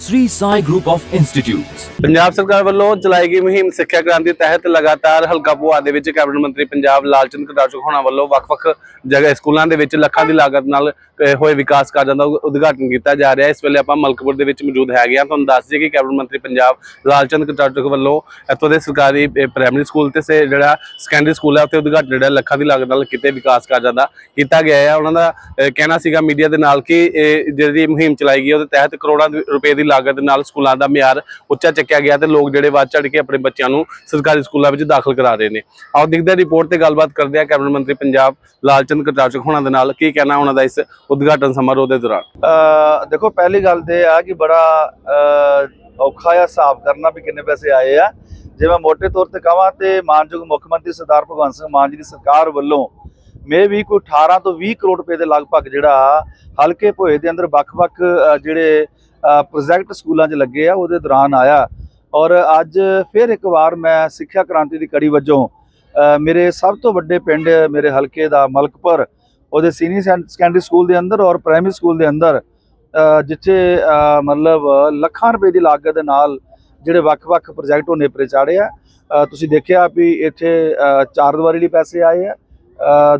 Sri Sai Group of Institutes. Punjab ਸਰਕਾਰ ਵੱਲੋਂ ਚਲਾਈ ਗਈ ਮੁਹਿੰਮ ਸਿੱਖਿਆ ਕ੍ਰਾਂਤੀ ਤਹਿਤ ਲਗਾਤਾਰ ਹਲਕਾ ਭੁਆ ਦੇ ਵਿੱਚ ਕੈਬਨਿਟ ਮੰਤਰੀ ਪੰਜਾਬ ਲਾਲਚੰਦ ਕਟਾਚੁਕ ਹੋਣਾ ਵੱਲੋਂ ਵੱਖ-ਵੱਖ ਜਗ੍ਹਾ ਸਕੂਲਾਂ ਦੇ ਵਿੱਚ ਲੱਖਾਂ ਦੀ ਲਾਗਤ ਨਾਲ ਹੋਏ ਵਿਕਾਸ ਕਾਰਜਾਂ ਦਾ ਉਦਘਾਟਨ ਕੀਤਾ ਜਾ ਰਿਹਾ। ਹੈ ਇਸ ਵੇਲੇ ਆਪਾਂ ਮਲਕਪੁਰ ਦੇ ਵਿੱਚ ਮੌਜੂਦ ਹੈਗੇ ਹਾਂ। ਤੁਹਾਨੂੰ ਦੱਸ ਦਈਏ ਕਿ ਕੈਬਨਿਟ ਮੰਤਰੀ ਪੰਜਾਬ ਲਾਲਚੰਦ ਕਟਾਚੁਕ ਵੱਲੋਂ ਇੱਥੋਂ ਦੇ ਸਰਕਾਰੀ ਪ੍ਰਾਇਮਰੀ ਸਕੂਲ ਤੇ ਸੇ ਜਿਹੜਾ ਸੈਕੰਡਰੀ ਸਕੂਲ ਹੈ, ਉੱਥੇ ਉਦਘਾਟਨ ਜਿਹੜਾ ਲੱਖਾਂ ਦੀ ਲਾਗਤ ਨਾਲ ਕੀਤੇ ਵਿਕਾਸ ਕਾਰਜਾਂ ਦਾ ਕੀਤਾ ਗਿਆ ਹੈ। ਉਹਨਾਂ ਦਾ ਕਹਿਣਾ ਸੀਗਾ ਮੀਡੀਆ ਦੇ ਨਾਲ ਕਿ ਜਿਹੜੀ ਮੁਹਿੰਮ ਚਲਾਈ ਗਈ ਉਹਦੇ ਤਹਿਤ ਕਰੋੜਾਂ ਰੁਪਏ ਦੀ ਲਾਗਤ ਨਾਲ ਸਕੂਲਾਂ ਦਾ ਮਿਆਰ ਉੱਚਾ ਚੱਕਿਆ ਗਿਆ ਤੇ ਲੋਕ ਜਿਹੜੇ ਵੱਧ ਚੜ ਕੇ ਆਪਣੇ ਬੱਚਿਆਂ ਨੂੰ ਸਰਕਾਰੀ ਸਕੂਲਾਂ ਵਿੱਚ ਦਾਖਲ ਕਰਾ ਰਹੇ ਨੇ। ਆਓ ਦੇਖਦੇ ਰਿਪੋਰਟ ਤੇ ਗੱਲਬਾਤ ਕਰਦੇ ਹਾਂ ਕੈਬਨਿਟ ਮੰਤਰੀ ਪੰਜਾਬ ਲਾਲਚੰਦ ਕਟਾਚਕ ਹੋਣਾ ਦੇ ਨਾਲ। ਕੀ ਕਹਿਣਾ ਉਹਨਾਂ ਦਾ ਇਸ ਉਦਘਾਟਨ ਸਮਾਰੋਹ ਦੇ ਦੌਰਾਨ? ਦੇਖੋ, ਪਹਿਲੀ ਗੱਲ ਤੇ ਆ ਕਿ ਬੜਾ ਔਖਾ ਆ ਹਿਸਾਬ ਕਰਨਾ ਵੀ ਕਿੰਨੇ ਪੈਸੇ ਆਏ ਆ। ਜੇ ਮੈਂ ਮੋٹے ਤੌਰ ਤੇ ਕਹਾਂ ਤੇ ਮਾਨਯੋਗ ਮੁੱਖ ਮੰਤਰੀ ਸਰਦਾਰ ਭਗਵੰਤ ਸਿੰਘ ਮਾਨ ਜੀ ਦੀ ਸਰਕਾਰ ਵੱਲੋਂ ਮੇ ਵੀ ਕੋਈ 18 ਤੋਂ 20 ਕਰੋੜ ਰੁਪਏ ਦੇ ਲਗਭਗ ਜਿਹੜਾ ਹਲਕੇ ਭੋਏ ਦੇ ਅੰਦਰ ਵੱਖ-ਵੱਖ ਜਿਹੜੇ ਪ੍ਰੋਜੈਕਟ ਸਕੂਲਾਂ 'ਚ ਲੱਗੇ ਆ ਉਹਦੇ ਦੌਰਾਨ ਆਇਆ। ਔਰ ਅੱਜ ਫਿਰ ਇੱਕ ਵਾਰ ਮੈਂ ਸਿੱਖਿਆ ਕ੍ਰਾਂਤੀ ਦੀ ਕੜੀ ਵਜੋਂ ਮੇਰੇ ਸਭ ਤੋਂ ਵੱਡੇ ਪਿੰਡ ਮੇਰੇ ਹਲਕੇ ਦਾ ਮਲਕਪੁਰ ਉਹਦੇ ਸੀਨੀਅਰ ਸੈਕੰਡਰੀ ਸਕੂਲ ਦੇ ਅੰਦਰ ਔਰ ਪ੍ਰਾਇਮਰੀ ਸਕੂਲ ਦੇ ਅੰਦਰ ਜਿੱਥੇ ਮਤਲਬ ਲੱਖਾਂ ਰੁਪਏ ਦੀ ਲਾਗਤ ਦੇ ਨਾਲ ਜਿਹੜੇ ਵੱਖ-ਵੱਖ ਪ੍ਰੋਜੈਕਟ ਉਹ ਨੇਪਰੇ ਚਾੜੇ ਆ ਤੁਸੀਂ ਦੇਖਿਆ ਵੀ ਇੱਥੇ ਅ, ਚਾਰ ਦੀਵਾਰੀ ਲਈ ਪੈਸੇ ਆਏ ਆ।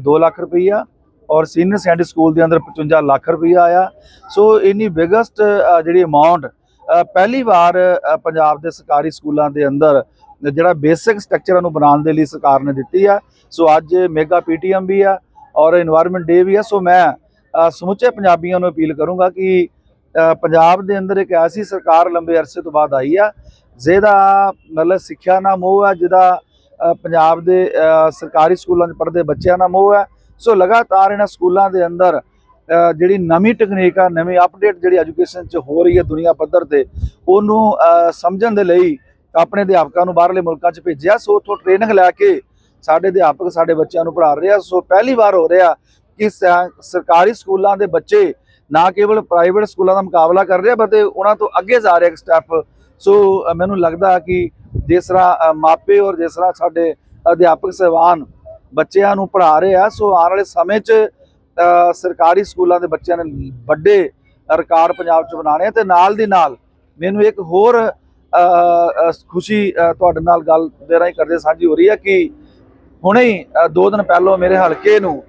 2 ਲੱਖ ਰੁਪਈਆ ਔਰ ਸੀਨੀਅਰ ਸੈਕੰਡਰੀ ਸਕੂਲ ਦੇ ਅੰਦਰ 55 ਲੱਖ ਰੁਪਈਆ ਆਇਆ। ਸੋ ਇਨੀ ਬਿਗੇਸਟ ਜਿਹੜੀ ਅਮਾਉਂਟ ਪਹਿਲੀ ਵਾਰ ਪੰਜਾਬ ਦੇ ਸਰਕਾਰੀ ਸਕੂਲਾਂ ਦੇ ਅੰਦਰ ਜਿਹੜਾ ਬੇਸਿਕ ਸਟਰਕਚਰਾਂ ਨੂੰ ਬਣਾਉਣ ਦੇ ਲਈ ਸਰਕਾਰ ਨੇ ਦਿੱਤੀ ਆ। ਸੋ ਅੱਜ ਮੈਗਾ ਪੀਟੀਐਮ ਵੀ ਆ ਔਰ এনवायरमेंट ਡੇ ਵੀ ਆ। ਸੋ ਮੈਂ ਸਮੁੱਚੇ ਪੰਜਾਬੀਆਂ ਨੂੰ ਅਪੀਲ ਕਰੂੰਗਾ ਕਿ ਪੰਜਾਬ ਦੇ ਅੰਦਰ ਇੱਕ ਐਸੀ ਸਰਕਾਰ ਲੰਬੇ ਅਰਸੇ ਤੋਂ ਬਾਅਦ ਆਈ ਆ, ਜਿਹਦਾ ਮਤਲਬ ਸਿੱਖਿਆ ਨਾਮ ਮੋਹ ਆ, ਜਿਹਦਾ ਪੰਜਾਬ ਦੇ ਸਰਕਾਰੀ ਸਕੂਲਾਂ 'ਚ ਪੜ੍ਹਦੇ ਬੱਚਿਆਂ ਨਾਲ ਮੋਹ ਹੈ। ਸੋ ਲਗਾਤਾਰ ਇਹਨਾਂ ਸਕੂਲਾਂ ਦੇ ਅੰਦਰ ਜਿਹੜੀ ਨਵੀਂ ਟੈਕਨੀਕ ਆ, ਨਵੀਂ ਅਪਡੇਟ ਜਿਹੜੀ ਐਜੂਕੇਸ਼ਨ 'ਚ ਹੋ ਰਹੀ ਹੈ ਦੁਨੀਆ ਪੱਧਰ ਤੇ, ਉਹਨੂੰ ਸਮਝਣ ਦੇ ਲਈ ਆਪਣੇ ਅਧਿਆਪਕਾਂ ਨੂੰ ਬਾਹਰਲੇ ਮੁਲਕਾਂ 'ਚ ਭੇਜਿਆ। ਸੋ ਉੱਥੋਂ ਟ੍ਰੇਨਿੰਗ ਲੈ ਕੇ ਸਾਡੇ ਅਧਿਆਪਕ, ਸਾਡੇ ਬੱਚਿਆਂ ਨੂੰ ਪੜ੍ਹਾ ਰਹੇ। ਆ ਸੋ ਪਹਿਲੀ ਵਾਰ ਹੋ ਰਿਹਾ ਕਿ ਸ- ਸਰਕਾਰੀ ਸਕੂਲਾਂ ਦੇ ਬੱਚੇ ਨਾ ਕੇਵਲ ਪ੍ਰਾਈਵੇਟ ਸਕੂਲਾਂ ਦਾ ਮੁਕਾਬਲਾ ਕਰ ਰਹੇ ਆ ਬਤੇ ਉਹਨਾਂ ਤੋਂ ਅੱਗੇ ਜਾ ਰਹੇ ਇੱਕ ਸਟੈਪ ਸੋ ਮੈਨੂੰ ਲੱਗਦਾ ਕਿ ਜਿਸ ਤਰ੍ਹਾਂ ਮਾਪੇ ਔਰ ਜਿਸ ਤਰ੍ਹਾਂ ਸਾਡੇ ਅਧਿਆਪਕ ਸਹਿਬਾਨ ਬੱਚਿਆਂ ਨੂੰ ਪੜ੍ਹਾ ਰਹੇ ਆ ਸੋ ਆਉਣ ਵਾਲੇ ਸਮੇਂ 'ਚ ਸਰਕਾਰੀ ਸਕੂਲਾਂ ਦੇ ਬੱਚਿਆਂ ਨੇ ਵੱਡੇ ਰਿਕਾਰਡ ਪੰਜਾਬ 'ਚ ਬਣਾਉਣੇ ਆ ਤੇ ਨਾਲ ਦੀ ਨਾਲ ਮੈਨੂੰ ਇੱਕ ਹੋਰ ਖੁਸ਼ੀ ਤੁਹਾਡੇ ਨਾਲ ਗੱਲ ਦੇ ਰਾਹੀਂ ਕਰਦੇ ਸਾਂਝੀ ਹੋ ਰਹੀ ਹੈ ਕਿ ਹੁਣੇ ਹੀ ਅ, ਦੋ ਦਿਨ ਪਹਿਲਾਂ ਮੇਰੇ ਹਲਕੇ ਨੂੰ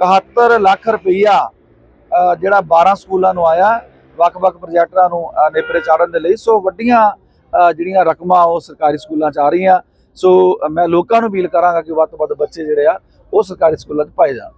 71 ਲੱਖ ਰੁਪਈਆ ਜਿਹੜਾ 12 ਸਕੂਲਾਂ ਨੂੰ ਆਇਆ ਵੱਖ-ਵੱਖ ਪ੍ਰੋਜੈਕਟਾਂ ਨੂੰ ਨੇਪਰੇ ਚਾੜਨ ਦੇ ਲਈ। ਸੋ ਵੱਡੀਆਂ ਜਿਹੜੀਆਂ ਰਕਮਾਂ ਉਹ ਸਰਕਾਰੀ ਸਕੂਲਾਂ 'ਚ ਆ ਰਹੀਆਂ। ਸੋ ਮੈਂ ਲੋਕਾਂ ਨੂੰ ਅਪੀਲ ਕਰਾਂਗਾ ਕਿ ਵੱਧ ਤੋਂ ਵੱਧ ਬੱਚੇ ਜਿਹੜੇ ਆ, ਉਹ ਸਰਕਾਰੀ ਸਕੂਲਾਂ 'ਚ ਪਾਏ ਜਾਣ।